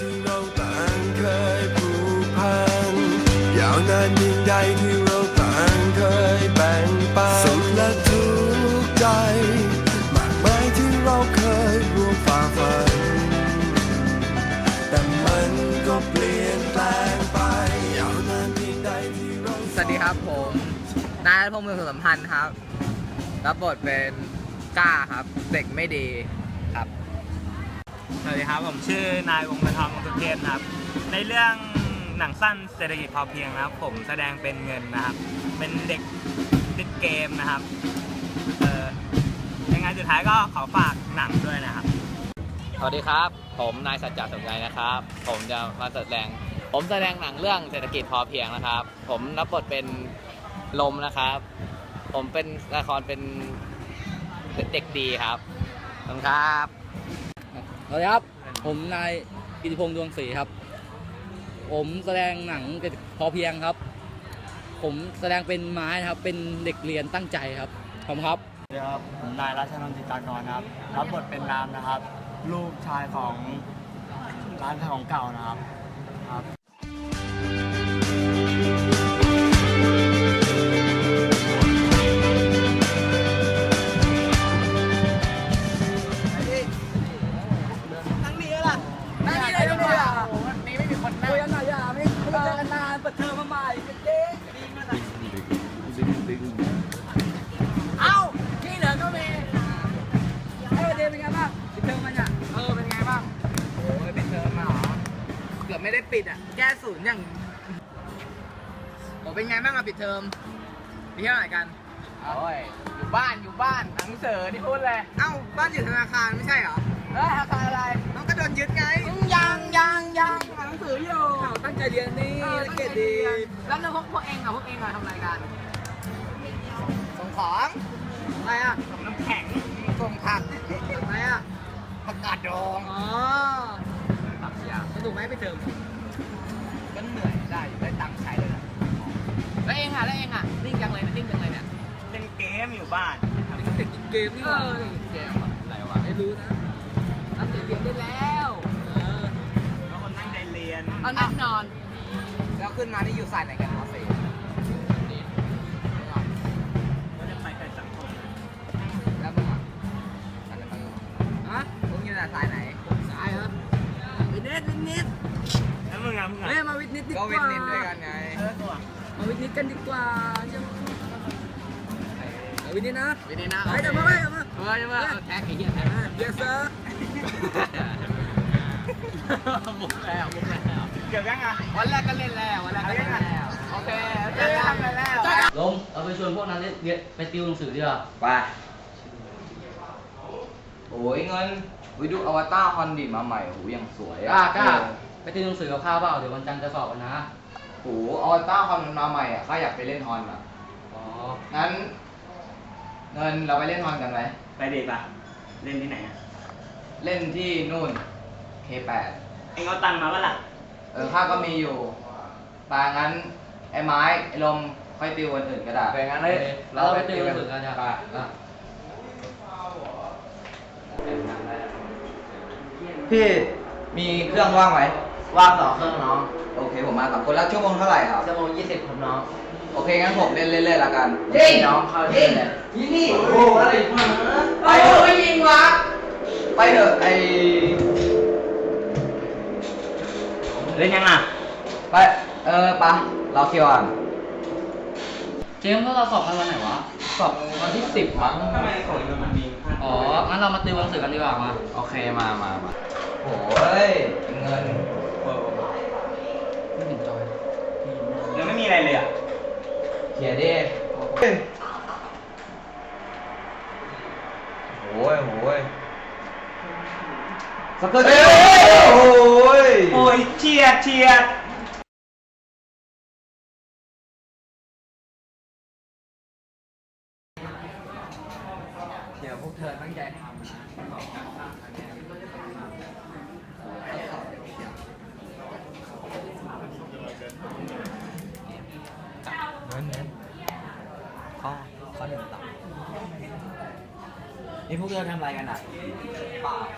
ที่เราต่างเคยผูกพันยาวนานยิ่งใดที่เราต่างเคยแบ่งปันสุขและทุกข์ใจมากมายที่เราเคยร่วมฝ่าฟันแต่มันก็เปลี่ยนแปลงไปยาวนานเพียงใดที่เราสวัสดีครับผมนายพงษ์เมืองสุขสัมพันธ์ครับ รับบทเป็นก้าครับ เด็กไม่ดี วัสดีครับผมชื่อนายวงศ์บรรทองวงสุเทพครับ ในเรื่องหนังสั้นเศรษฐกิจพอเพียงนะครับ ผมแสดงเป็นเงินนะครับ เป็นเด็กติดเกมนะครับเออยังไงสุดท้ายก็ขอฝากหนังด้วยนะครับ สวัสดีครับ ผมนายสัจจสมใจนะครับ ผมจะมาแสดง ผมแสดงหนังเรื่องเศรษฐกิจพอเพียงนะครับ ผมรับบทเป็นลมนะครับ ผมเป็นละครเป็นเด็กดีครับขอบคุณครับ สวัสดีครับ ผมนายกิติพงษ์ดวงศรีครับ ผมแสดงหนังพอเพียงครับ ผมแสดงเป็นไม้นะครับ เป็นเด็กเรียนตั้งใจครับขอบคุณครับสวัสดีครับผมนายรัชนนท์จิตากรครับ รับบทเป็นนามนะครับ ลูกชายของร้านขายของเก่านะครับครับ เปิดเทอมมาใหม่เจ๊เอ้าที่เหลือก็มีเออเดย์เป็นไงบ้างปิดเทอมมันอะเออเป็นไงบ้างโอ้ยปิดเทอมมาเหรอเกือบไม่ได้ปิดอะแก้ศูนย์อย่างโอ้เป็นไงบ้างอะปิดเทอมไปเที่ยวไหนกันโอ้ยอยู่บ้านอยู่บ้านหนังสือที่พูดเลยเอ้าบ้านอยู่ธนาคารไม่ใช่เหรอเฮ้ยอาคารอะไรน้องก็โดนยึดไงยังยัง เรียนนี่เออเกรดดีแล้วพวกพวกเองอะพวกเองอะทำอะไรกันส่งของอะไรอะส่งน้ำแข็งส่งผักอะไรอะประกาศดองอ๋อตับยางสนุกไหมไปเทอมก็เหนื่อยได้อยู่ได้ตังค์ใช้เลยนะแล้วเองอะแล้วเองอะนิ่งจังเลยนะนิ่งจังเลยเนี่ยเล่นเกมอยู่บ้านเด็กกินเกมนี่หว่าเกมอะไรวะไม่รู้นะทำเสียเรียนได้แล้ว นเอาแน่นอน แล้วขึ้นมาที่อยู่สายไหนกันมอสี่ก็จะไปแต่สังคมแล้วมึงอะสายไหนบ้างฮะมึงอยู่สายไหน สายเหรอวิทย์นิดวิทย์นิดแล้วมึงอะมึงอะเฮ้ยมาวิทย์นิดดีกก็ว่าวินนินด้วยกันไงเออตัวมาวิทย์นิดกันดีกว่าใช่ไหมเอาวิทย์นิดนะวินนินนะไปเดี๋ยวมาไปเดี๋ยวมาเฮ้ยมาแท็กไอ้เหี้ยแท็ก yes sir มุกแล้วมุกแล้วเกือบยังอะวันแรกก็เล่นแล้ววันแรกก็เล่นแล้วโอเคเล่นทำอะไรแล้วลงเราไปชวนพวกนั้นเรียนไปติวหนังสือดีกว่าไปโอ้ยเงินวิดูอวตารฮอนดิมาใหม่โหยังสวยกล้าอะกล้าไปติวหนังสือกับข้าวเปล่าเดี๋ยววันจันทร์จะสอบกันนะโหอวตารฮอนมันมาใหม่อะข้าอยากไปเล่นฮอนอะอ๋องั้น เงินเราไปเล่นฮอนกันไหมไปเด็กอะเล่นที่ไหนอะเล่นที่นู่น K8 เอ็งเอาตังค์มาปะล่ะเออข้าก็มีอยู่ปางั้นไอ้ไม้ไอ้ลมค่อยติววันอื่นก็ได้ไปงั้นเลยเราไปติวหนังสือกันจ้ะไปอะพี่มีเครื่องว่างไหมว่างต่อเครื่องน้อง โอเคผมมากับคนละชั่วโมงเท่าไหร่ครับชั่วโมงยี่สิบผมน้อง โอเคงั้นผมเล่นเรื่อยๆละกันยิงน้องเข้ายิงเลยยิงนี่โอ้โหอะไรมาไปเถอะไม่ยิงวะไปเถอะไอ เล่นยังอะ ไป เออปะเราเที่ยวอะเจมส์พวกเราสอบกันวันไหนวะ สอบวันที่สิบมั้งทำไมของเงินมันมีอ๋อ งั้นเรามาติวหนังสือกันดีกว่ามา โอเค มามามาโอ้ยเงินไม่เห็นจอยยังไม่มีอะไรเลยอะเขียนดิโอ้ยโอ้ย สกัดโอ้ยโอ้ยเชียดเชียดเดี๋ยวพวกเธอตั้งใจทำนะข้อข้อหนึ่งต่อนี่พวกเธอทำอะไรกันอะเปล่าครับได้ดู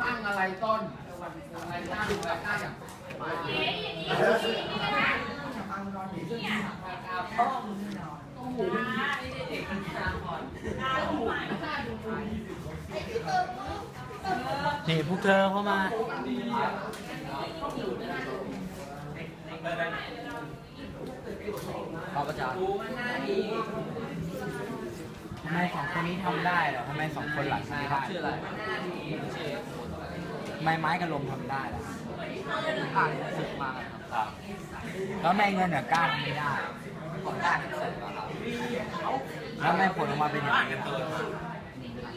ด้นี่พวกเธอเข้ามาขอบอาจารย์ทำไมสองคนนี้ทำได้เหรอทำไมสองคนหลังทำไม่ได้ชื่ออะไรทำ ไมไม้กับลมทำได้ล่ะอ่านศึกมาครับ แล้วทำไมเงินเหนือกล้าทำไม่ได้ผมได้หนังสือมาครับแล้วทำไมผลออกมาเป็นอย่างนี้ล่ะ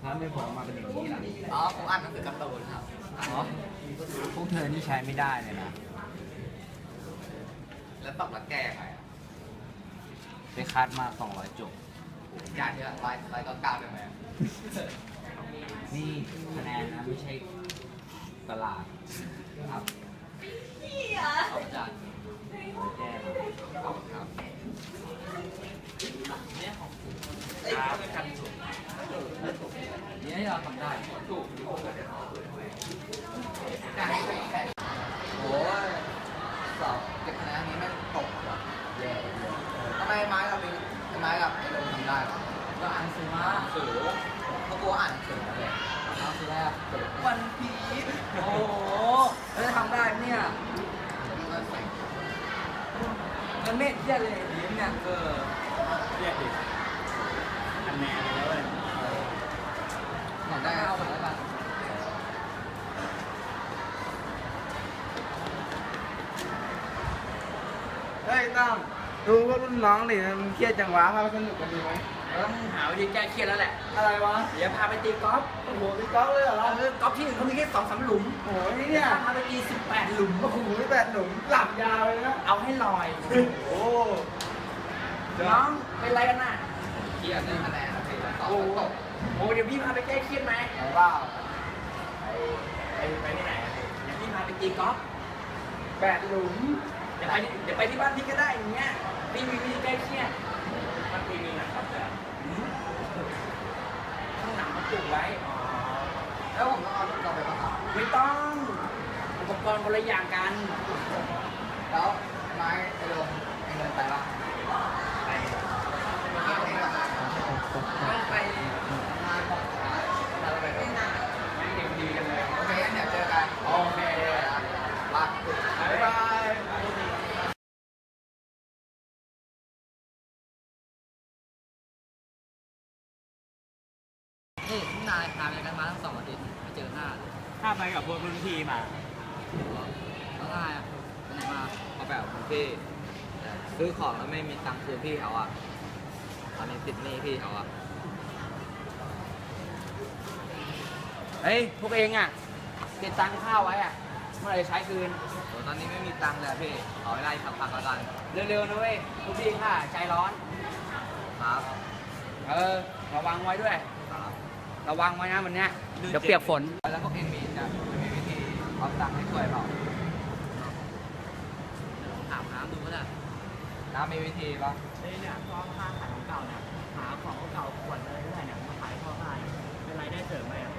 แล้วทำไมผลออกมาเป็นอย่างนี้ล่ะอ๋อผมอ่านหนังสือการ์ตูนครับอ๋อพวกเธอนี่ใช้ไม่ได้เลยนะ แล้วตอบแล้วแก้ไงไปคัดมา200จุดการที่ร้อยร้อยเก้าเก้าได้ไหมนี่คะแนนนะไม่ใช่ ตลาดครับขอบอาจารย์แก้มาขอบครับนี่ยเราทำได้ถูกโอ้ยสอบเก็บคะแนนนี้ไม่ตกว่ะแย่ทำไมไม้กับมีไม้กับไอ้ลงทำได้หรอก็อ่านหนังสือมาสือเขากลัวอ่านหนังสือมาเลยเอาหนังสือแรกวันพีชโอ้โหแล้วจะทำได้ไหมเนี่ย มันไม่เยี่ยเลยยิ้มเนี่ยเออเรียกดิอันแน่เลยหนได้เอาไปแล้วกันเฮ้ยตั้มดูว่ารุ่นน้องนี่มันเครียดจังวะครับสนุกกันดีไหม ต้องหาวิธีแก้เครียดแล้วแหละ อะไรวะ เดี๋ยวพาไปตีกอล์ฟโอ้โหพี่ก๊อฟเลยเหรอเออกอล์ฟที่หนึ่งเขามีแค่สองสามหลุมโอ้โหนี่เนี่ยพาไปตีสิบแปดหลุม โอ้โหนี่แปดหนุ่มหลับยาวเลยนะ เอาให้ลอย โอ้น้องเป็นไรกันน่ะเครียดได้คะแนนโอ้โหโอ้เดี๋ยวพี่พาไปแก้เครียดไหมไหนเปล่าไปไปที่ไหนเดี๋ยวพี่พาไปตีกอล์ฟแปดหลุม เดี๋ยวไปเดี๋ยวไปที่บ้านพี่ก็ได้อย่างเงี้ยพี่มีวิธีแก้เครียด มันพี่มีนะครับแต่ข้างหลังมันปลูกไว้แล้วผมต้องเอาตุ๊กตาไปประกอบไม่ต้องอุปกรณ์คนละอย่างกันแล้วไม้ไอ้ลงไอ้เงินไปปะไปไปงานของอะไรไปด้วยไม่เด็กดีกันเลยโอเคงั้นเดี๋ยวเจอกันโอเคลาบ๊ายบาย ไปกับพวกรุ่นพี่มาแล้วนายอะไปไหนมาเขาแบบพี่ซื้อของแล้วไม่มีตังค์คืนพี่เขาอะตอนนี้ติดหนี้พี่เขาอะเฮ้ยพวกเองอะติดตังค่าไว้อะเมื่อไหรจะใช้คืน โหตอนนี้ไม่มีตังค์เลยอะพี่ขอเวลาอีกสักพักแล้วกันเร็วๆนะเว้ยพวกพี่ข้าใจร้อน ครับเออ ระวังไว้ด้วย ครับ ระวังไว้นะวันเนี้ยดูเดี๋ยวเจ็บเปียกฝน แล้วพวกเองมีจะมีวิธี เอาตังค์ให้ช่วยเปล่าถามน้ำดูก็ได้น้ามีวิธีป่ะเฮ้ยเนี่ยพ่อค้าขายของเก่าเนี่ยหาของเก่าขวดอะไรเรื่อยเนี่ยมาขายพ่อค้าเนี่ยเป็นรายได้เสริมไหมอะ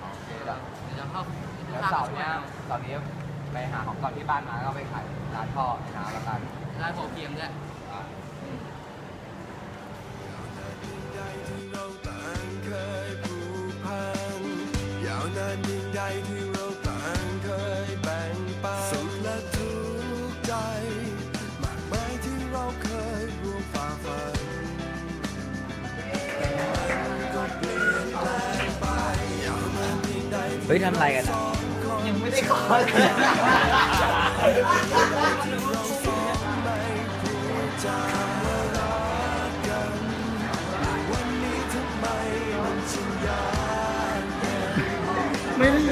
โอเคแล้วเดี๋ยวจะเข้าแล้วเสาร์เนี้ยเสาร์นี้ไปหาของก่อนที่บ้านมาก็ไปขายร้านพ่อให้น้าแล้วกันได้พอเพียงด้วยใดที่เรา เฮ้ยทำไรกันอะยังไม่ได้ขอไม่ได้